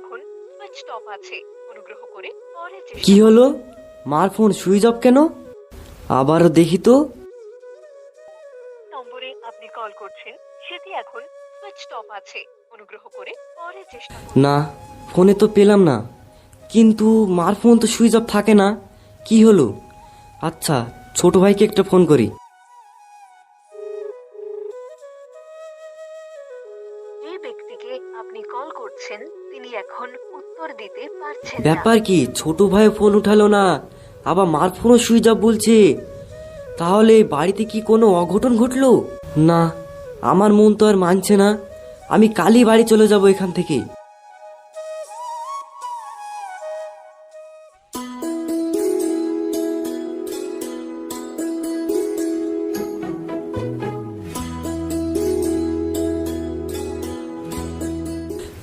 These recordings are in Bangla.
এখন সুইচ অফ আছে। অনুগ্রহ করে পরে চেষ্টা কি হলো? মার ফোন সুইচ অফ কেন? আবারও দেখি তো। নম্বরে আপনি কল করছেন সেটি এখন সুইচ অফ আছে। অনুগ্রহ করে পরে চেষ্টা করুন। না ফোনে তো পেলাম না। কিন্তু মার ফোন তো সুইচ অফ থাকে না। কি হলো? আচ্ছা ছোট ভাইকে একটা ফোন করি। ব্যাপার কি? ছোট ভাই ফোন উঠালো না। আবার মার ফোনও সুইচ অফ বলছে। তাহলে বাড়িতে কি কোনো অঘটন ঘটলো? না, আমার মন তো আর মানছে না। আমি কালই বাড়ি চলে যাব এখান থেকে।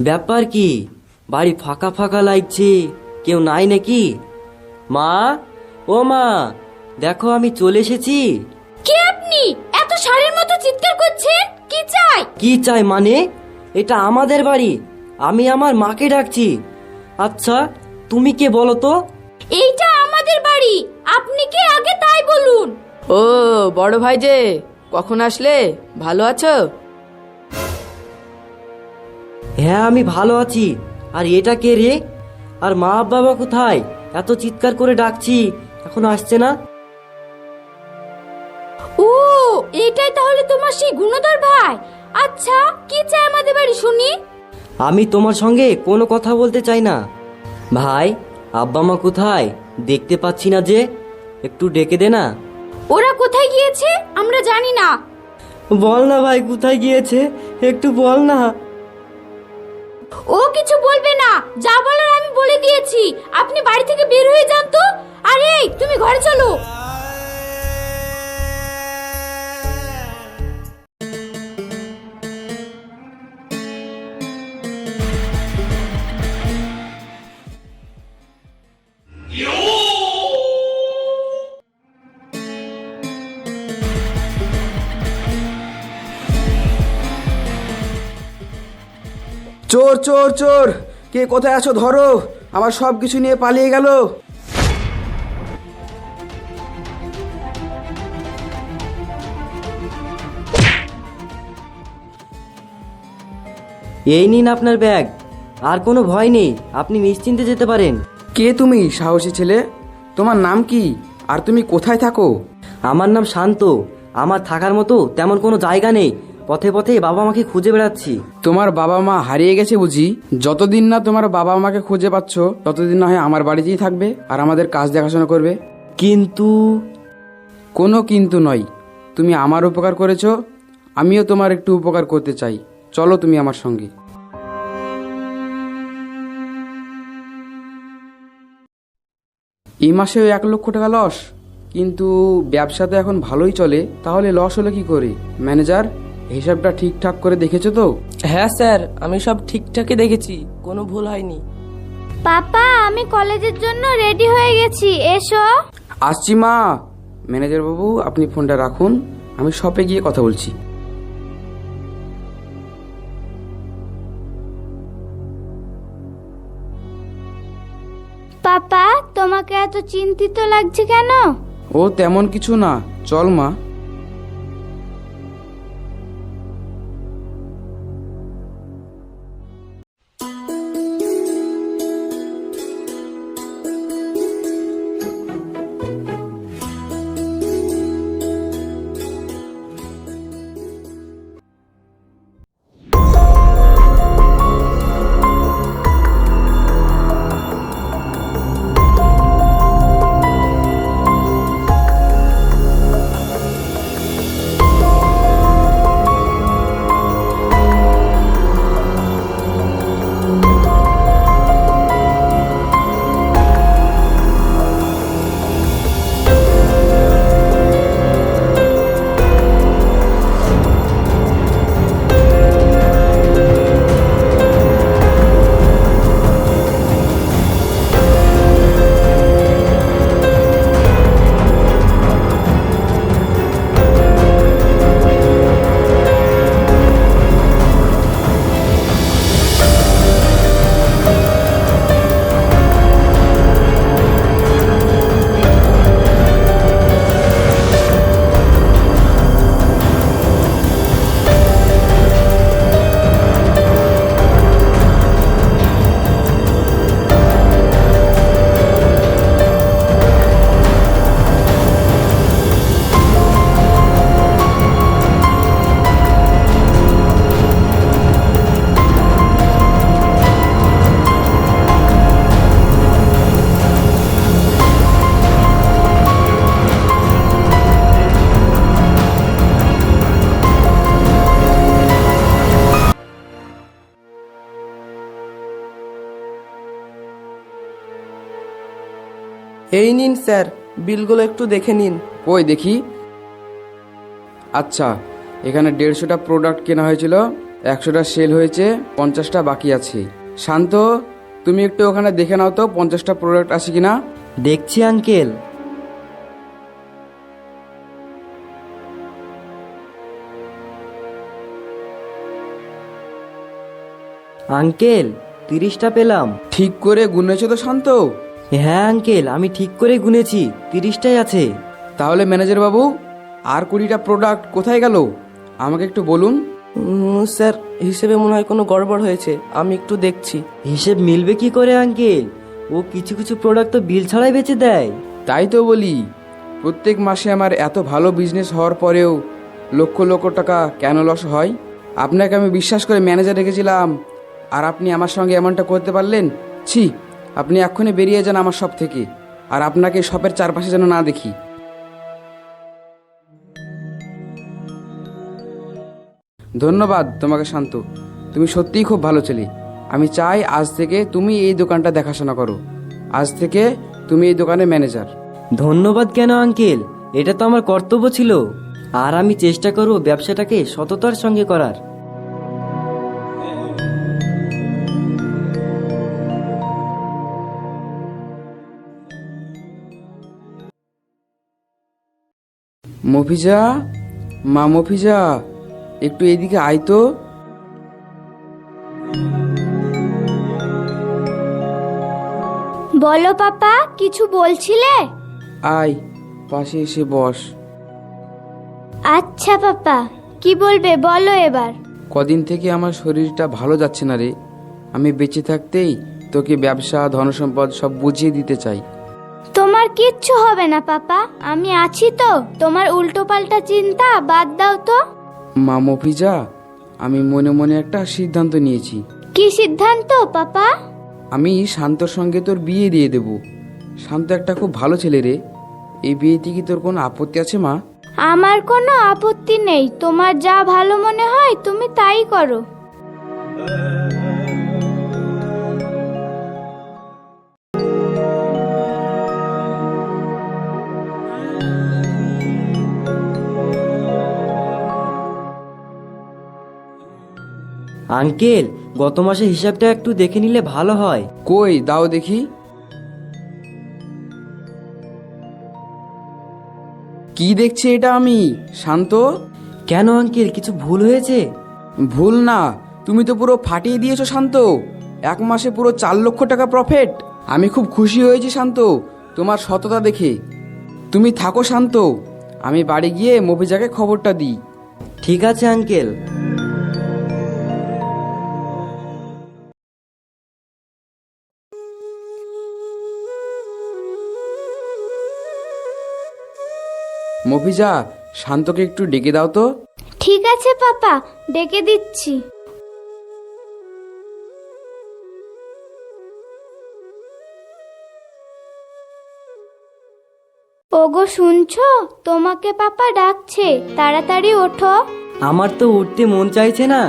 ব্যাপার কি? বাড়ি ফাঁকা ফাঁকা লাগছে। কেউ নাই নাকি? মা? ও মা দেখো আমি চলে এসেছি। কে আপনি? এত সারের মতো চিৎকার করছেন? কি চাই? কি চাই মানে? এটা আমাদের বাড়ি। আমি আমার মাকে ডাকছি। আচ্ছা তুমি কে বলো তো? এইটা আমাদের বাড়ি। আপনি কে? আগে তাই বলুন। ও বড় ভাই যে কখন আসলে? ভালো আছো? হ্যাঁ আমি ভালো আছি। আর এটা কে রে? আর মা বাবা কোথায়? এত চিৎকার করে ডাকছি এখন আসছে না? ও এটাই তাহলে তোমার সেই গুণধর ভাই। আচ্ছা কি চাই আমাদের বাড়ি শুনি? আমি তোমার সঙ্গে কোনো কথা বলতে চাই না। ভাই আব্বা মা কোথায়? দেখতে পাচ্ছি না যে একটু ডেকে দে না। ওরা কোথায় গিয়েছে? আমরা জানি না। বল না ভাই কোথায় গিয়েছে? একটু বল না। ও কিছু বলবে না। যা বলার আমি বলে দিয়েছি। আপনি বাড়ি থেকে বের হয়ে যান তো। আরে, তুমি ঘরে চলো। চোর চোর! কে কোথায় আছো ধরো? আমার সব কিছু নিয়ে পালিয়ে গেল। এই নিন আপনার ব্যাগ। আর কোনো ভয় নেই আপনি নিশ্চিন্তে যেতে পারেন। কে তুমি সাহসী ছেলে? তোমার নাম কি? আর তুমি কোথায় থাকো? আমার নাম শান্ত। আমার থাকার মতো তেমন কোনো জায়গা নেই। পথে পথে বাবা মাকে খুঁজে বেড়াচ্ছি। তোমার বাবা মা হারিয়ে গেছে বুঝি? যতদিন না তোমার বাবা মাকে খুঁজে পাচ্ছ ততদিন না হয় আমার বাড়িতেই থাকবে আর আমাদের কাজ দেখাশোনা করবে। কিন্তু কোনো কিন্তু নয়। তুমি আমার উপকার করেছ আমিও তোমার একটু উপকার করতে চাই। চলো তুমি আমার সঙ্গে। এই মাসেও এক লক্ষ টাকা লস কিন্তু ব্যবসা তো এখন ভালোই চলে তাহলে লস হলো কি করে? ম্যানেজার হিসাবটা ঠিকঠাক করে দেখেছ তো? হ্যাঁ স্যার আমি সব ঠিকঠাকই দেখেছি কোনো ভুল হয়নি। পাপা আমি কলেজের জন্য রেডি হয়ে গেছি এসো। আসছি মা। ম্যানেজার বাবু আপনি ফোনটা রাখুন আমি শপে গিয়ে কথা বলছি। পাপা তোমাকে এত চিন্তিত লাগছে কেন? ও তেমন কিছু না চল মা। এই নিন স্যার। বিলগুলো একটু দেখে নিন। কই দেখি? আচ্ছা এখানে দেড়শোটা প্রোডাক্ট কেনা হয়েছিল একশোটা সেল হয়েছে পঞ্চাশটা বাকি আছে। শান্ত তুমি একটু ওখানে দেখে নাও তো পঞ্চাশটা প্রোডাক্ট আছে কিনা। দেখছি আঙ্কেল আঙ্কেল তিরিশটা পেলাম। ঠিক করে গুনেছো তো শান্ত। হ্যাঁ আঙ্কেল আমি ঠিক করে গুনেছি। তিরিশটাই আছে। তাহলে ম্যানেজার বাবু আর কুড়িটা প্রোডাক্ট কোথায় গেল? আমাকে একটু বলুন। স্যার হিসেবে মনে হয় কোনো গড়বড় হয়েছে। আমি একটু দেখছি। হিসেব মিলবে কি করে আঙ্কেল? ও কিছু কিছু প্রোডাক্ট তো বিল ছাড়াই বেচে দেয়। তাই তো বলি। প্রত্যেক মাসে আমার এত ভালো বিজনেস হওয়ার পরেও লক্ষ লক্ষ টাকা কেন লস হয়? আপনাকে আমি বিশ্বাস করে ম্যানেজার রেখেছিলাম। আর আপনি আমার সঙ্গে এমনটা করতে পারলেন? ছি আপনি এক্ষুনি বেরিয়ে যান আমার শপ থেকে, আর আপনাকে শপের চারপাশে যেন না দেখি। ধন্যবাদ তোমাকে শান্ত, তুমি সত্যিই খুব ভালো ছেলে। আমি চাই আজ থেকে তুমি এই দোকানটা দেখাশোনা করো। আজ থেকে তুমি এই দোকানের ম্যানেজার। ধন্যবাদ কেন, আঙ্কেল? এটা তো আমার কর্তব্য ছিল। আর আমি চেষ্টা করব ব্যবসাটাকে সততার সঙ্গে করার। মফিজা? মা মফিজা একটু এদিকে আয় তো। বলো পাপা কিছু বলছিলে? আয় পাশে এসে বস। আচ্ছা পাপা কি বলবে বলো এবার। কদিন থেকে আমার শরীরটা ভালো যাচ্ছে না রে। আমি বেঁচে থাকতেই তোকে ব্যবসা ধনসম্পদ সব বুঝিয়ে দিতে চাই। তোমার কিচ্ছু হবে না পাপা। আমি আছি তো। তোমার উল্টো পাল্টা চিন্তা বাদ দাও তো। মা মফিজা আমি মনে মনে একটা সিদ্ধান্ত নিয়েছি। কি সিদ্ধান্ত পাপা? আমি শান্তর সঙ্গে তোর বিয়ে দিয়ে দেব। শান্ত একটা খুব ভালো ছেলে রে। এই বিয়েতে কি তোর কোনো আপত্তি আছে মা? আমার কোনো আপত্তি নেই। তোমার যা ভালো মনে হয় তুমি তাই করো। আঙ্কেল গত মাসে হিসাবটা একটু দেখে নিলে ভালো হয়। কই দাও দেখি। কি দেখছি এটা আমি? শান্ত? কেন আঙ্কেল কিছু ভুল হয়েছে? ভুল না তুমি তো পুরো ফাটিয়ে দিয়েছ শান্ত। এক মাসে পুরো চার লক্ষ টাকা প্রফিট আমি খুব খুশি হয়েছি শান্ত তোমার সততা দেখে। তুমি থাকো শান্ত। আমি বাড়ি গিয়ে মফিজাকে খবরটা দিই। ঠিক আছে আঙ্কেল। মফিজা শান্তকে একটু ডেকে দাও তো। ঠিক আছে পাপা ডেকে দিচ্ছি। ওগো শুনছো? তোমাকে পাপা ডাকছে। তাড়াতাড়ি ওঠো। আমার তো উঠতে মন চাইছে না।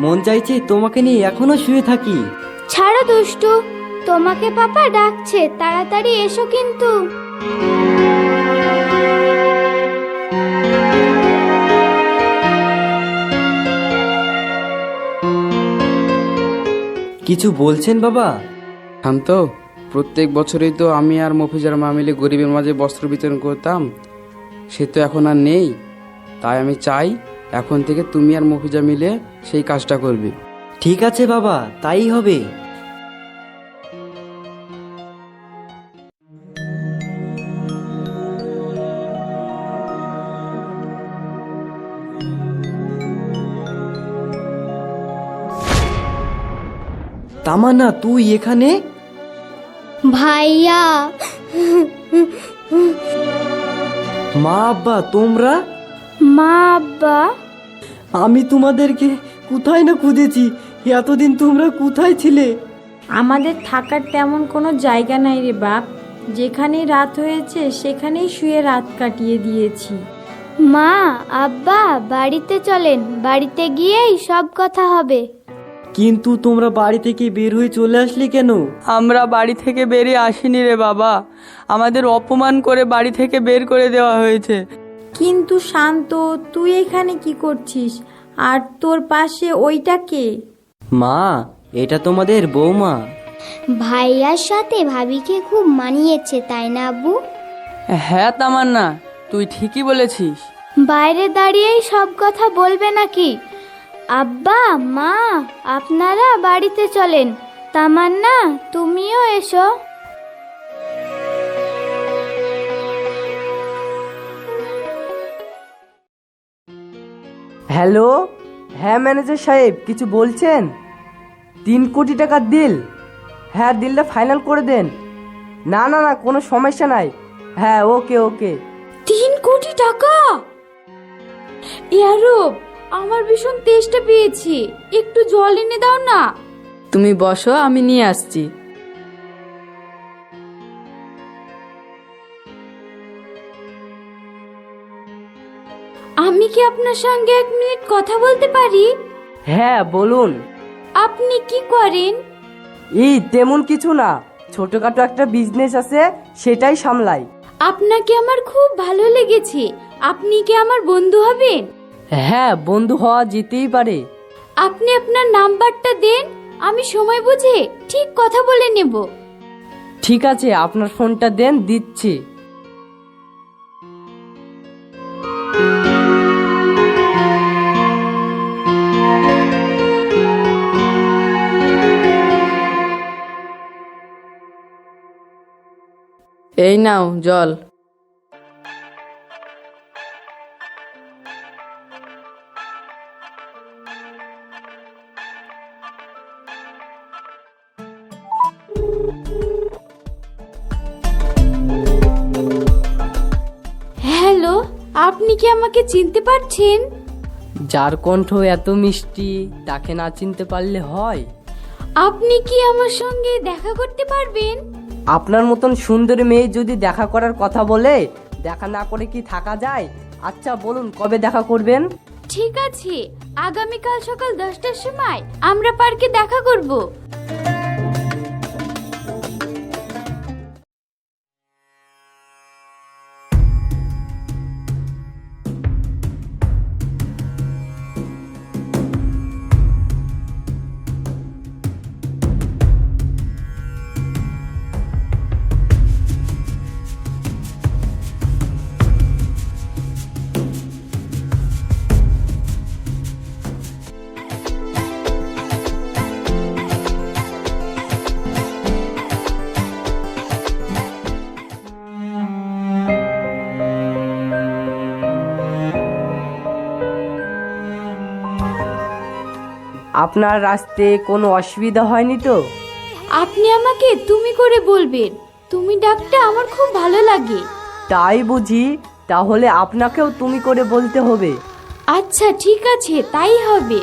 মন চাইছে তোমাকে নিয়ে এখনও শুয়ে থাকি। ছাড়ো দুষ্টু। তোমাকে পাপা ডাকছে। তাড়াতাড়ি এসো কিন্তু। কিছু বলছেন বাবা? শান্ত প্রত্যেক বছরই তো আমি আর মফিজার মা মিলে গরিবের মাঝে বস্ত্র বিতরণ করতাম। সে তো এখন আর নেই। তাই আমি চাই এখন থেকে তুমি আর মফিজা মিলে সেই কাজটা করবে। ঠিক আছে বাবা তাই হবে। তামান্না তুই এখানে? ভাইয়া। মা আব্বা তোমরা? মা আব্বা। আমি তোমাদেরকে কোথায় না খুঁজেছি? এতদিন তোমরা কোথায় ছিলে? আমাদের থাকার তেমন কোনো জায়গা নাই রে বাপ। যেখানেই রাত হয়েছে সেখানেই শুয়ে রাত কাটিয়ে দিয়েছি। মা আব্বা বাড়িতে চলেন। বাড়িতে গিয়েই সব কথা হবে। কিন্তু তোমরা বাড়ি থেকে বের হয়ে চলে আসলে কেন? আমরা বাড়ি থেকে বেরিয়ে আসিনি রে বাবা। আমাদের অপমান করে বাড়ি থেকে বের করে দেওয়া হয়েছে। কিন্তু শান্ত তুই এখানে কি করছিস? আর তোর পাশে ওইটা কে? মা এটা তোমাদের বৌমা। ভাইয়ার সাথে ভাবিকে খুব মানিয়েছে তাই না আব্বু? হ্যাঁ তামান্না তুই ঠিকই বলেছিস। বাইরে দাঁড়িয়েই সব কথা বলবে নাকি? আব্বা মা আপনারা বাড়িতে চলেন। তামান্না তুমিও এসো। হ্যালো? হ্যাঁ ম্যানেজার সাহেব কিছু বলছেন? তিন কোটি টাকার দিল। হ্যাঁ দিলটা ফাইনাল করে দেন। না না না কোনো সমস্যা নাই। হ্যাঁ ওকে ওকে। তিন কোটি টাকা? ইয়ারব আমার ভীষণ তেষ্টা পেয়েছি। একটু জল এনে দাও না। তুমি বসো আমি নিয়ে আসছি। আমি কি আপনার সঙ্গে এক মিনিট কথা বলতে পারি? হ্যাঁ বলুন। আপনি কি করেন? এই তেমন কিছু না। ছোটখাটো একটা বিজনেস আছে সেটাই সামলাই। আপনাকে আমার খুব ভালো লেগেছে। আপনি কি আমার বন্ধু হবেন? হ্যাঁ বন্ধু হওয়া যেতেই পারে। আপনি আপনার নাম্বারটা দেন আমি সময় বুঝে ঠিক কথা বলে নেব। ঠিক আছে আপনার ফোনটা দেন দিচ্ছি। এই নাও জল। আমাকে চিনতে পারছেন? যার কণ্ঠ এত মিষ্টি তাকে না চিনতে পারলে হয়? আপনি কি আমার সঙ্গে দেখা করতে পারবেন? আপনার মতন সুন্দরী মেয়ে যদি দেখা করার কথা বলে দেখা না করে কি থাকা যায়? আচ্ছা বলুন কবে দেখা করবেন? ঠিক আছে আগামীকাল সকাল দশটার সময় আমরা পার্কে দেখা করব। আপনার রাস্তে কোনো অসুবিধা হয়নি তো? আপনি আমাকে তুমি করে বলবেন। তুমি ডাকটা আমার খুব ভালো লাগে। তাই বুঝি তাহলে আপনাকেও তুমি করে বলতে হবে। আচ্ছা ঠিক আছে তাই হবে।